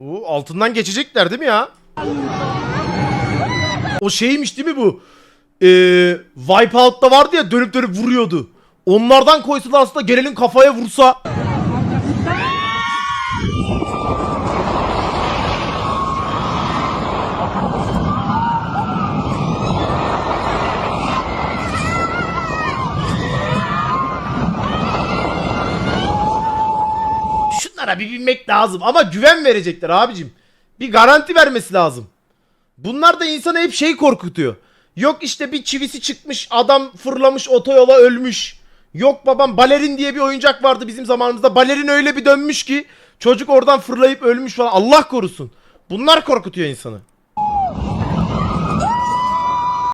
Bu altından geçecekler değil mi ya? O şeymiş değil mi bu? Ee, Wipeout'ta vardı ya dönüp dönüp vuruyordu. Onlardan koysalar aslında gelenin kafaya vursa. Şunlara bir binmek lazım ama güven verecekler abicim. Bir garanti vermesi lazım. Bunlar da insanı hep şey korkutuyor. Yok işte bir çivisi çıkmış adam fırlamış otoyola ölmüş. Yok babam balerin diye bir oyuncak vardı bizim zamanımızda. Balerin öyle bir dönmüş ki çocuk oradan fırlayıp ölmüş falan. Allah korusun. Bunlar korkutuyor insanı.